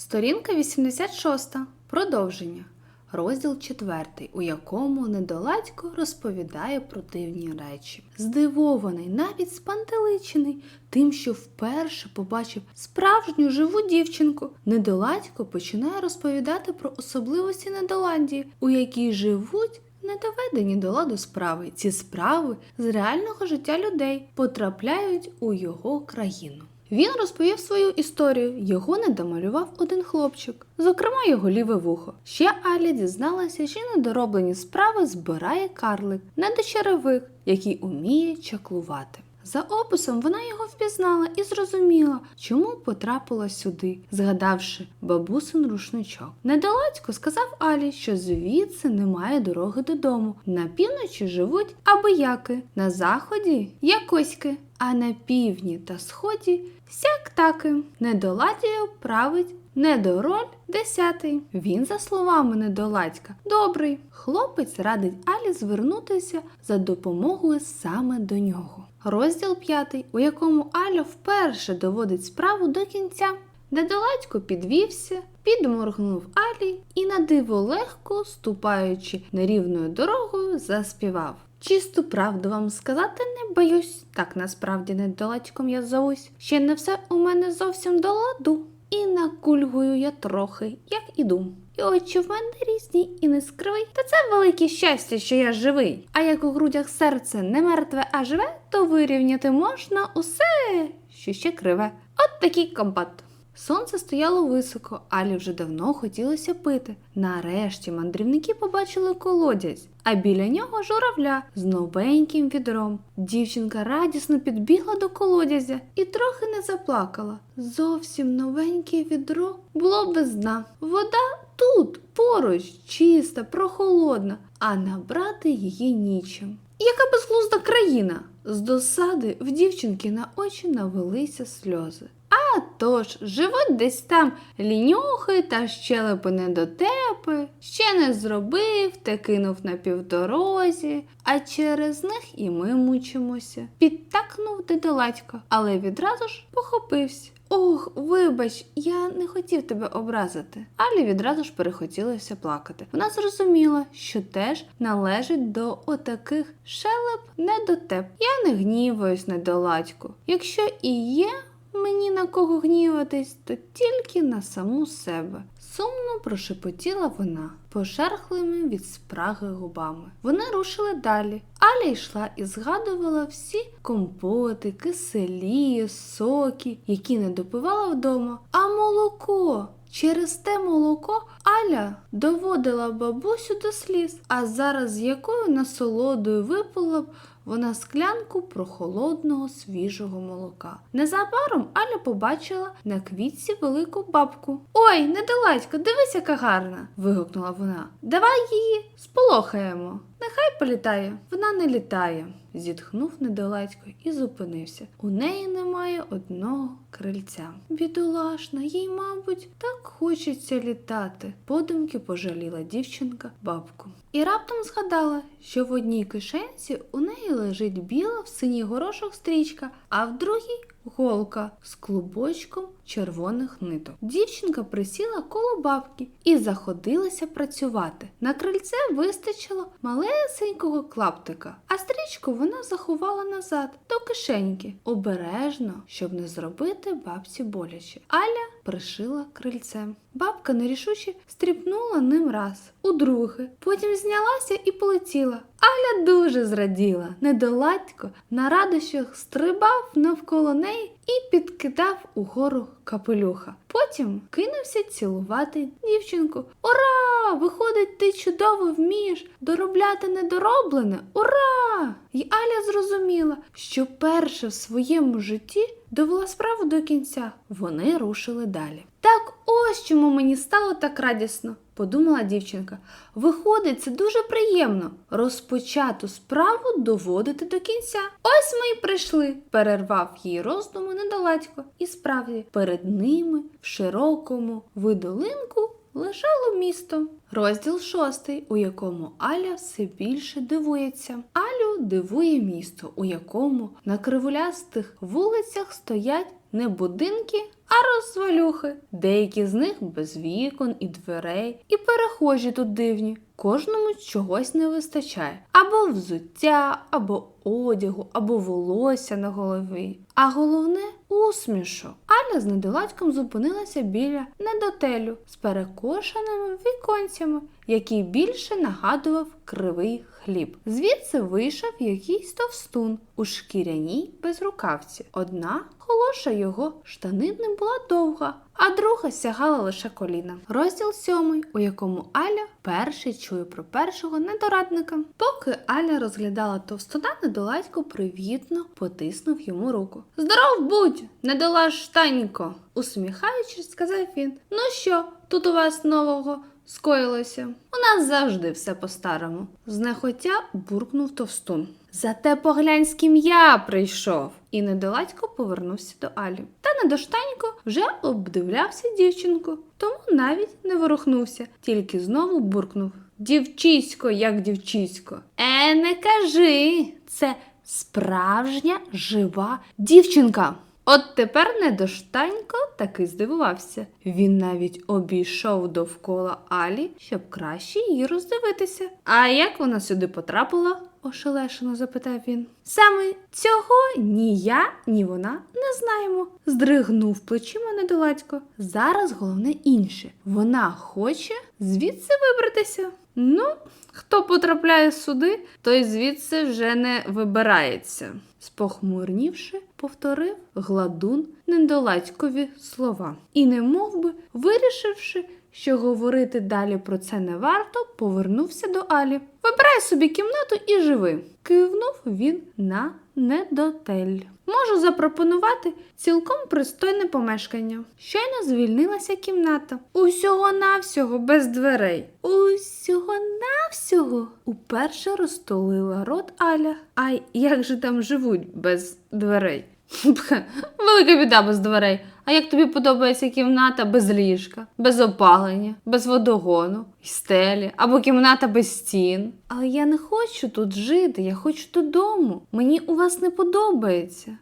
Сторінка 86. Продовження. Розділ 4, у якому недоладько розповідає про дивні речі. Здивований, навіть спантеличений тим, що вперше побачив справжню живу дівчинку, недоладько починає розповідати про особливості Недоландії, у якій живуть не доведені до ладу справи. Ці справи з реального життя людей потрапляють у його країну. Він розповів свою історію. Його не домалював один хлопчик, зокрема його ліве вухо. Ще Аля дізналася, що недороблені справи збирає карлик, не до черевик, який уміє чаклувати. За описом вона його впізнала і зрозуміла, чому потрапила сюди, згадавши бабусин рушничок. Недоладько сказав Алі, що звідси немає дороги додому. На півночі живуть абияки, на заході якоськи, а на півдні та сході сяк-таки. Недоладію править Недороль десятий. Він, за словами недоладька, добрий. Хлопець радить Алі звернутися за допомогою саме до нього. Розділ п'ятий, у якому Аля вперше доводить справу до кінця. Недоладько підвівся, підморгнув Алі і на диво легко, ступаючи нерівною дорогою, заспівав. Чисту правду вам сказати не боюсь, так насправді недоладьком я зовусь. Ще не все у мене зовсім до ладу. І накульгую я трохи, як іду. І очі в мене різні і не скривий. Та це велике щастя, що я живий. А як у грудях серце не мертве, а живе, то вирівняти можна усе, що ще криве. От такий компот. Сонце стояло високо, Алі вже давно хотілося пити. Нарешті мандрівники побачили колодязь, а біля нього журавля з новеньким відром. Дівчинка радісно підбігла до колодязя і трохи не заплакала. Зовсім новеньке відро було без дна. Вода тут, поруч, чиста, прохолодна, а набрати її нічим. Яка безглузда країна! З досади в дівчинки на очі навелися сльози. А тож, живуть десь там лінюхи та щелепи недотепи, ще не зробив, та кинув на півдорозі, а через них і ми мучимося. Підтакнув дедоладько, але відразу ж похопився. Ох, вибач, я не хотів тебе образити. Алі відразу ж перехотілося плакати. Вона зрозуміла, що теж належить до отаких шелеп недотеп. Я не гніваюсь недоладьку. Якщо і є мені на кого гніватись, то тільки на саму себе. Сумно прошепотіла вона, пошерхлими від спраги губами. Вони рушили далі. Аля йшла і згадувала всі компоти, киселі, соки, які не допивала вдома. А молоко. Через те молоко Аля доводила бабусю до сліз, а зараз з якою насолодою випила б вона склянку прохолодного свіжого молока. Незабаром Аля побачила на квітці велику бабку. Ой, недоладько, дивись, яка гарна. вигукнула вона. Давай її сполохаємо. Нехай політає. Вона не літає, зітхнув недоладько і зупинився. У неї немає одного крильця. Бідолашна, їй, мабуть, так хочеться літати. Подумки пожаліла дівчинка бабку. І раптом згадала, що в одній кишенці у неї лежить біла в синій горошок стрічка, а в другій голка з клубочком червоних ниток. Дівчинка присіла коло бабки і заходилася працювати. На крильце вистачило малесенького клаптика, а стрічку вона заховала назад до кишеньки, обережно, щоб не зробити бабці боляче. Аля пришила крильцем. Бабка нерішуче стріпнула ним раз, удруге, потім знялася і полетіла. Аля дуже зраділа. Недоладько на радощах стрибав навколо неї і підкидав угору капелюха. Потім кинувся цілувати дівчинку. Ура! Виходить, ти чудово вмієш доробляти недороблене. Ура! І Аля зрозуміла, що перше в своєму житті довела справу до кінця. Вони рушили далі. Ось чому мені стало так радісно, подумала дівчинка. Виходить, це дуже приємно розпочату справу доводити до кінця. Ось ми й прийшли, перервав її роздуми недоладько. І справді перед ними в широкому видолинку лежало місто. Розділ шостий, у якому Аля все більше дивується. Алю дивує місто, у якому на кривулястих вулицях стоять не будинки, а розвалюхи. Деякі з них без вікон і дверей, і перехожі тут дивні. Кожному чогось не вистачає або взуття, або одягу, або волосся на голові. А головне усмішок. Аля з недоладьком зупинилася біля недотелю з перекошеними віконцями, який більше нагадував кривий хліб. Звідси вийшов якийсь товстун у шкіряній безрукавці. Одна холоша його штанини була довга, а друга сягала лише коліна. Розділ сьомий, у якому Аля перший чує про першого недорадника. Поки Аля розглядала товстуна, недоладько привітно потиснув йому руку. Здоров будь, недолаштанько! усміхаючись, сказав він. Ну що, тут у вас нового? Скоїлося. У нас завжди все по-старому. Знехотя буркнув товстун. Зате поглянь, з ким я прийшов. І недоладько повернувся до Алі. Та недоштанько вже обдивлявся дівчинку, тому навіть не ворухнувся, тільки знову буркнув. Дівчисько, як дівчисько. Е, не кажи, це справжня жива дівчинка. От тепер недоштанько таки здивувався. Він навіть обійшов довкола Алі, щоб краще її роздивитися. А як вона сюди потрапила? ошелешено запитав він. Саме цього ні я, ні вона не знаємо, здригнув плечима недоладько. Зараз головне інше. Вона хоче звідси вибратися. Ну, хто потрапляє сюди, той звідси вже не вибирається. Спохмурнівши, повторив гладун недоладькові слова. І, не би, вирішивши, що говорити далі про це не варто, повернувся до Алі. Вибирай собі кімнату і живи. Кивнув він на недотель. Можу запропонувати цілком пристойне помешкання. Щойно звільнилася кімната. Усього навсього без дверей. Усього навсього уперше розтолила рот Аля. А як же там живуть без дверей? Велика біда без дверей. А як тобі подобається кімната без ліжка, без опалення, без водогону, і стелі або кімната без стін? Але я не хочу тут жити, я хочу додому. Мені у вас не подобається.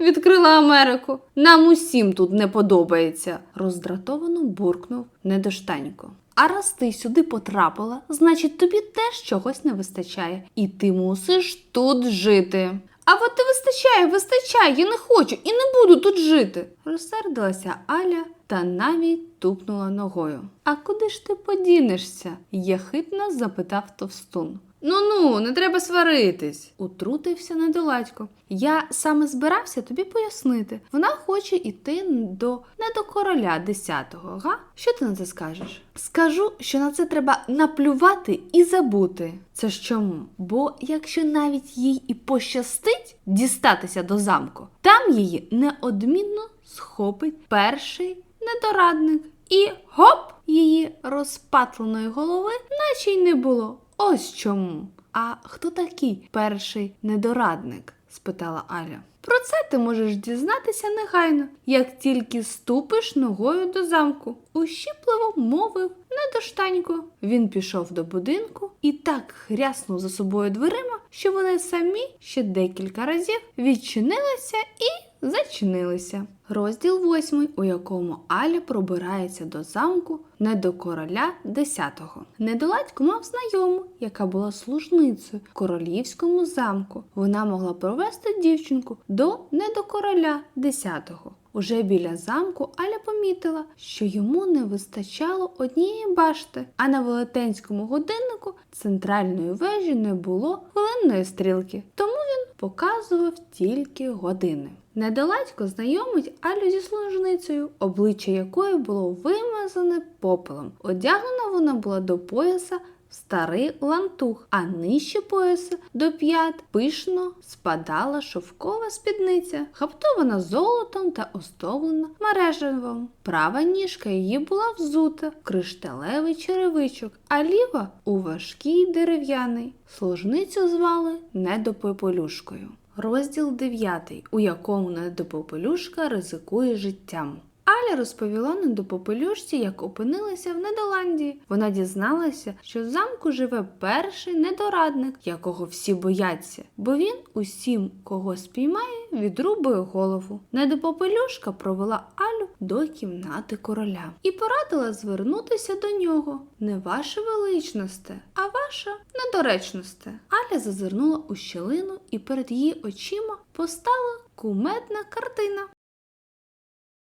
Відкрила Америку. Нам усім тут не подобається, роздратовано буркнув недоштанько. А раз ти сюди потрапила, значить тобі теж чогось не вистачає, і ти мусиш тут жити. А от ти вистачає, вистачає, я не хочу і не буду тут жити. Розсердилася Аля та навіть тупнула ногою. А куди ж ти подінешся? яхидно запитав товстун. Ну ну, не треба сваритись, утрутився недоладько. Я саме збирався тобі пояснити. Вона хоче йти до не до короля десятого, га? Що ти на це скажеш? Скажу, що на це треба наплювати і забути. Це ж чому? Бо якщо навіть їй і пощастить дістатися до замку, там її неодмінно схопить перший недорадник. І гоп її розпатленої голови, наче й не було. Ось чому. А хто такий перший недорадник? спитала Аля. Про це ти можеш дізнатися негайно, як тільки ступиш ногою до замку. Ущіпливо мовив недоштанько. Він пішов до будинку і так хряснув за собою дверима, що вони самі ще декілька разів відчинилися і зачинилися. Розділ восьмий, у якому Аля пробирається до замку не до короля десятого. Недоладько мав знайому, яка була служницею в королівському замку. Вона могла провести дівчинку до не до короля десятого. Уже біля замку Аля помітила, що йому не вистачало однієї башти, а на велетенському годиннику центральної вежі не було хвилинної стрілки, тому він показував тільки години. Недоладько знайомить Алю зі служницею, обличчя якої було вимазане попелом. Одягнена вона була до пояса в старий лантух, а нижче пояса до п'ят пишно спадала шовкова спідниця, хаптована золотом та оздоблена мережевом. Права ніжка її була взута в кришталевий черевичок, а ліва у важкий дерев'яний. Служницю звали Недопополюшкою. Розділ 9, у якому недопопелюшка ризикує життям. Аля розповіла недопопелюшці, як опинилася в Недоландії. Вона дізналася, що в замку живе перший недорадник, якого всі бояться, бо він усім, кого спіймає, відрубує голову. Недопопелюшка провела Алю до кімнати короля і порадила звернутися до нього. Не ваше величносте, а ваша недоречносте. Аля зазирнула у щілину, і перед її очима постала кумедна картина.